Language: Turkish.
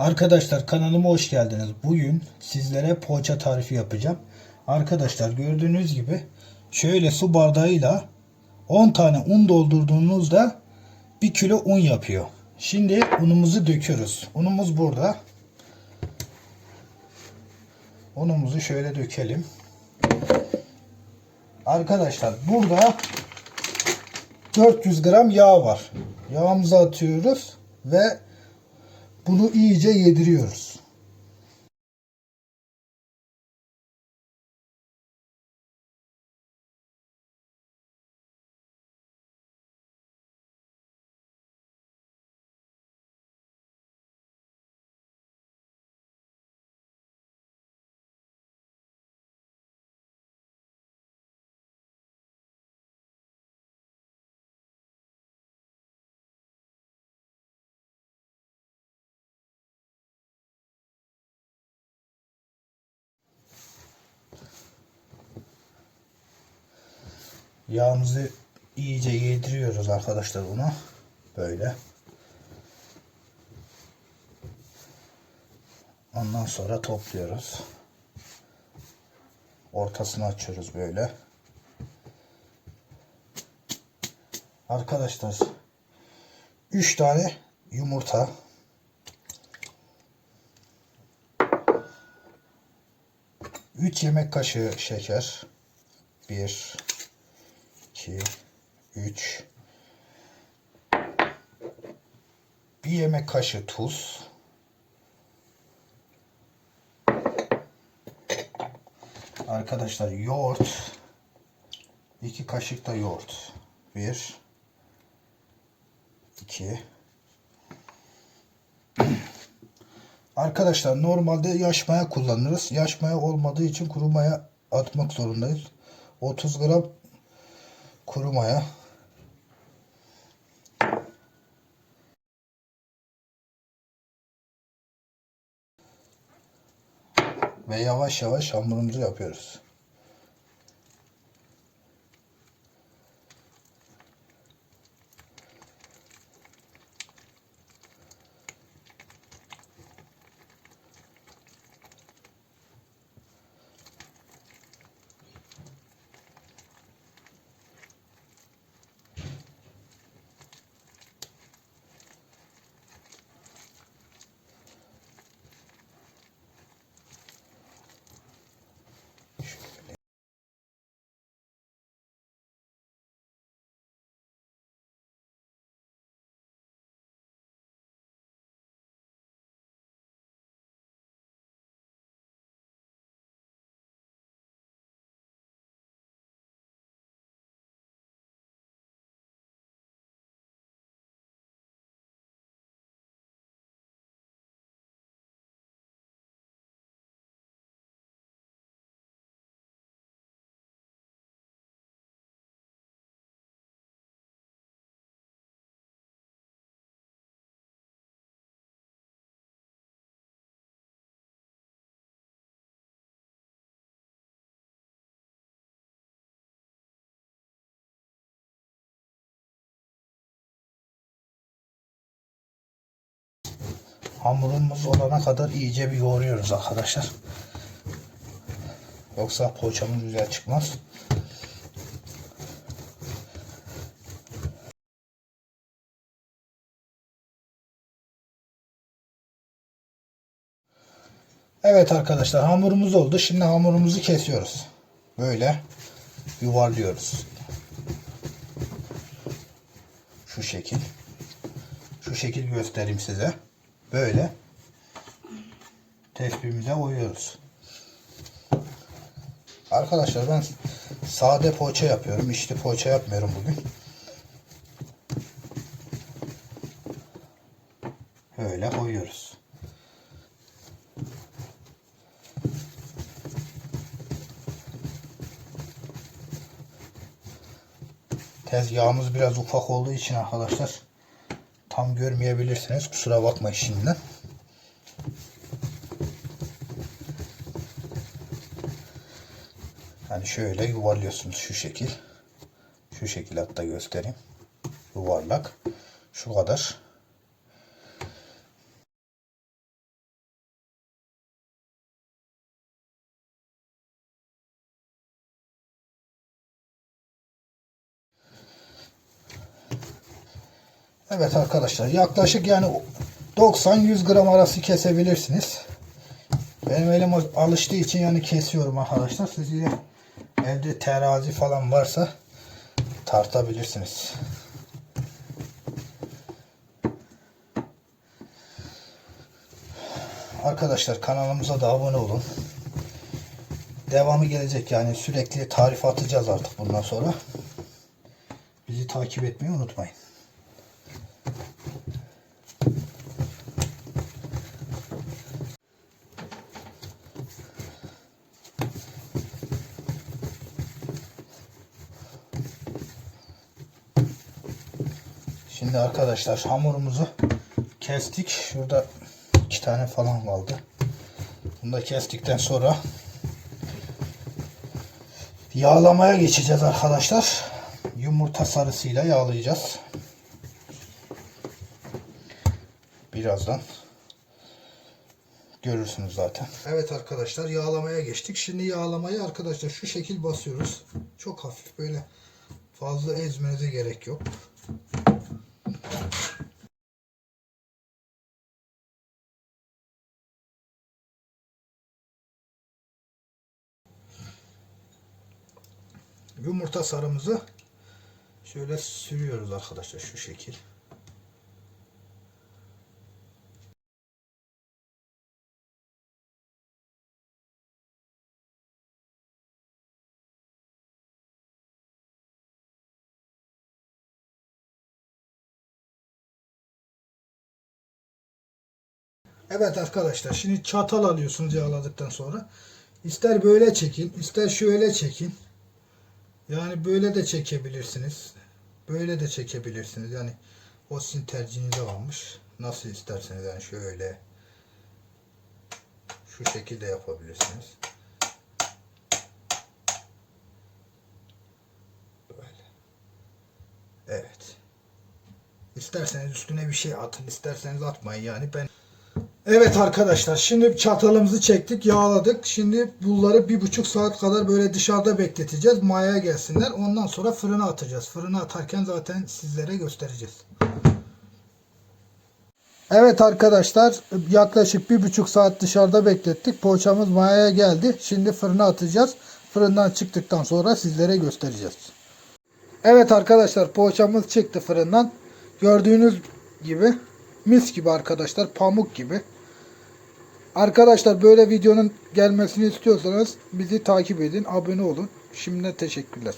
Arkadaşlar kanalıma hoş geldiniz. Bugün sizlere poğaça tarifi yapacağım. Arkadaşlar gördüğünüz gibi şöyle su bardağıyla 10 tane un doldurduğunuzda 1 kilo un yapıyor. Şimdi unumuzu döküyoruz. Unumuz burada. Unumuzu şöyle dökelim. Arkadaşlar burada 400 gram yağ var. Yağımızı atıyoruz ve bunu iyice yediriyoruz. Yağımızı iyice yediriyoruz arkadaşlar bunu. Böyle. Ondan sonra topluyoruz. Ortasını açıyoruz böyle. Arkadaşlar 3 tane yumurta Üç yemek kaşığı şeker. Bir, 2 3 bir yemek kaşığı tuz. Arkadaşlar yoğurt. 2 kaşık da yoğurt. 1 2 Arkadaşlar normalde yaş maya kullanırız. Yaş maya olmadığı için kuru maya atmak zorundayız. 30 gram kuru maya ve yavaş yavaş hamurumuzu yapıyoruz. Hamurumuz olana kadar iyice bir yoğuruyoruz arkadaşlar. Yoksa poğaçamız güzel çıkmaz. Evet arkadaşlar hamurumuz oldu. Şimdi hamurumuzu kesiyoruz. Böyle yuvarlıyoruz. Şu şekil. Şu şekil göstereyim size. Böyle tespihimize koyuyoruz. Arkadaşlar ben sade poğaça yapıyorum. İşte poğaça yapmıyorum bugün. Böyle koyuyoruz. Tezgahımız biraz ufak olduğu için arkadaşlar tam görmeyebilirsiniz. Kusura bakmayın şimdiden. Yani şöyle yuvarlıyorsunuz şu şekil. Şu şekil hatta göstereyim. Yuvarlak. Şu kadar. Evet arkadaşlar yaklaşık yani 90-100 gram arası kesebilirsiniz. Benim elim alıştığı için yani kesiyorum arkadaşlar. Siz de evde terazi falan varsa tartabilirsiniz. Arkadaşlar kanalımıza da abone olun. Devamı gelecek yani sürekli tarif atacağız artık bundan sonra. Bizi takip etmeyi unutmayın. Şimdi arkadaşlar hamurumuzu kestik. Şurada iki tane falan kaldı. Bunu da kestikten sonra yağlamaya geçeceğiz arkadaşlar. Yumurta sarısıyla yağlayacağız. Birazdan görürsünüz zaten. Evet arkadaşlar yağlamaya geçtik. Şimdi yağlamayı arkadaşlar şu şekil basıyoruz. Çok hafif böyle fazla ezmenize gerek yok. Yumurta sarımızı şöyle sürüyoruz arkadaşlar şu şekil. Evet arkadaşlar şimdi çatal alıyorsunuz yağladıktan sonra. İster böyle çekin, ister şöyle çekin. Yani böyle de çekebilirsiniz. Böyle de çekebilirsiniz. Yani o sizin tercihinize kalmış. Nasıl isterseniz yani şöyle şu şekilde yapabilirsiniz. Evet. İsterseniz üstüne bir şey atın, isterseniz atmayın yani ben Evet arkadaşlar şimdi çatalımızı çektik yağladık. Şimdi bunları bir buçuk saat kadar böyle dışarıda bekleteceğiz. Mayaya gelsinler. Ondan sonra fırına atacağız. Fırına atarken zaten sizlere göstereceğiz. Evet arkadaşlar yaklaşık bir buçuk saat dışarıda beklettik. Poğaçamız mayaya geldi. Şimdi fırına atacağız. Fırından çıktıktan sonra sizlere göstereceğiz. Evet arkadaşlar poğaçamız çıktı fırından. Gördüğünüz gibi mis gibi arkadaşlar pamuk gibi. Arkadaşlar böyle videonun gelmesini istiyorsanız bizi takip edin, abone olun. Şimdiden teşekkürler.